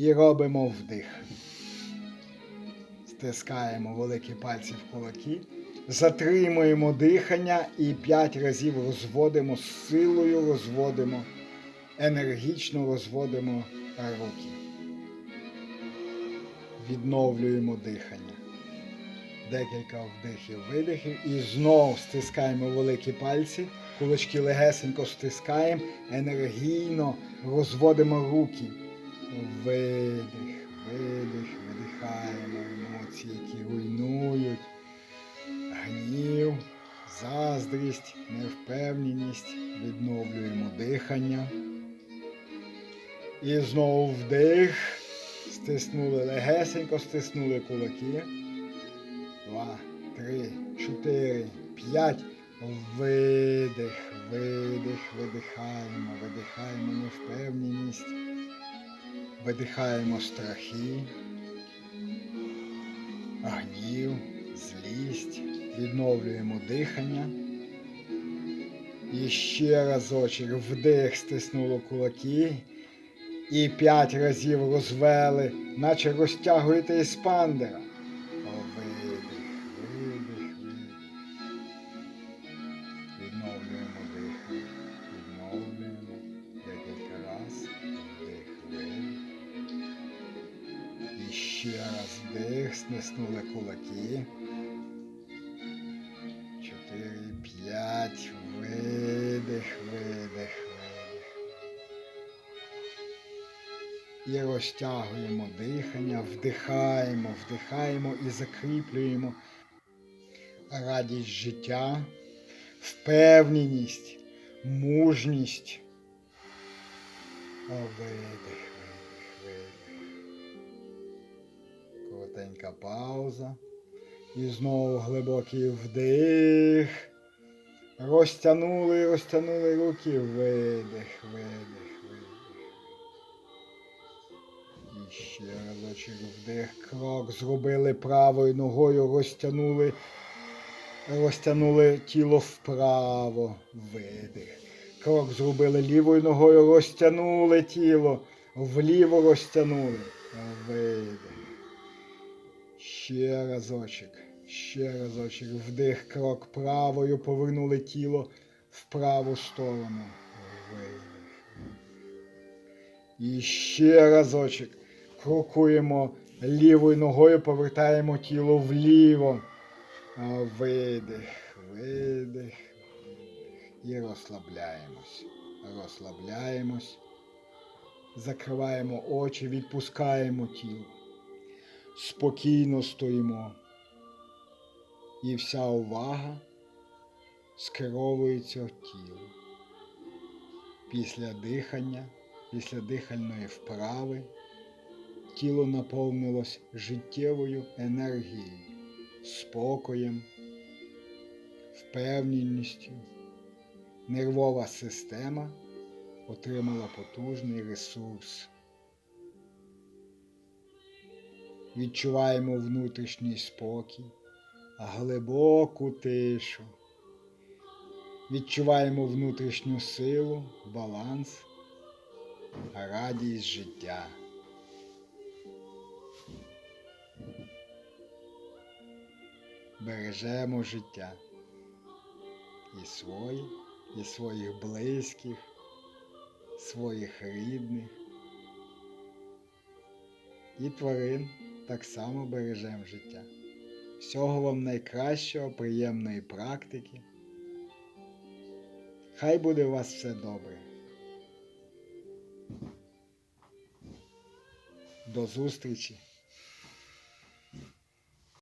І робимо вдих. Стискаємо великі пальці в кулаки, затримуємо дихання і 5 разів розводимо з силою, розводимо, енергічно розводимо руки. Відновлюємо дихання. Декілька вдихів, видихів. І знову стискаємо великі пальці, кулачки легесенько стискаємо, енергійно розводимо руки. Видих, видих, видихаємо емоції, які руйнують. Гнів, заздрість, невпевненість. Відновлюємо дихання. І знову вдих. Стиснули легесенько, стиснули кулаки. Два, три, чотири, п'ять. Видих, видих, видихаємо, видихаємо невпевненість. Видихаємо страхи, гнів, злість, відновлюємо дихання. І ще разочок вдих стиснуло кулаки. І п'ять разів розвели, наче розтягуєте еспандера. Ще раз вдих, стиснули кулаки. Чотири, п'ять. Видих, видих, видих. І розтягуємо дихання, вдихаємо, вдихаємо і закріплюємо радість життя, впевненість, мужність. Видих, Коротенька пауза. І знову глибокий вдих. Розтягнули, розтягнули руки. Видих, видих, видих. І ще разочок вдих. Крок зробили правою ногою, розтягнули, розтягнули тіло вправо. Видих. Крок зробили лівою ногою, розтягнули тіло, вліво розтягнули. Видих. Ще разочок. Ще разочок. Вдих, крок правою, повернули тіло в праву сторону. Видих. І ще разочок. Крокуємо лівою ногою, повертаємо тіло вліво. Видих, видих. І розслабляємось. Розслабляємось. Закриваємо очі, відпускаємо тіло. Спокійно стоїмо. І вся увага скеровується в тіло. Після дихання, після дихальної вправи тіло наповнилось життєвою енергією, спокоєм, впевненістю. Нервова система отримала потужний ресурс. Відчуваємо внутрішній спокій, глибоку тишу. Відчуваємо внутрішню силу, баланс, радість життя. Бережемо життя і своє, і своїх близьких, своїх рідних. І тварин так само бережемо життя. Всього вам найкращого, приємної практики. Хай буде у вас все добре. До зустрічі!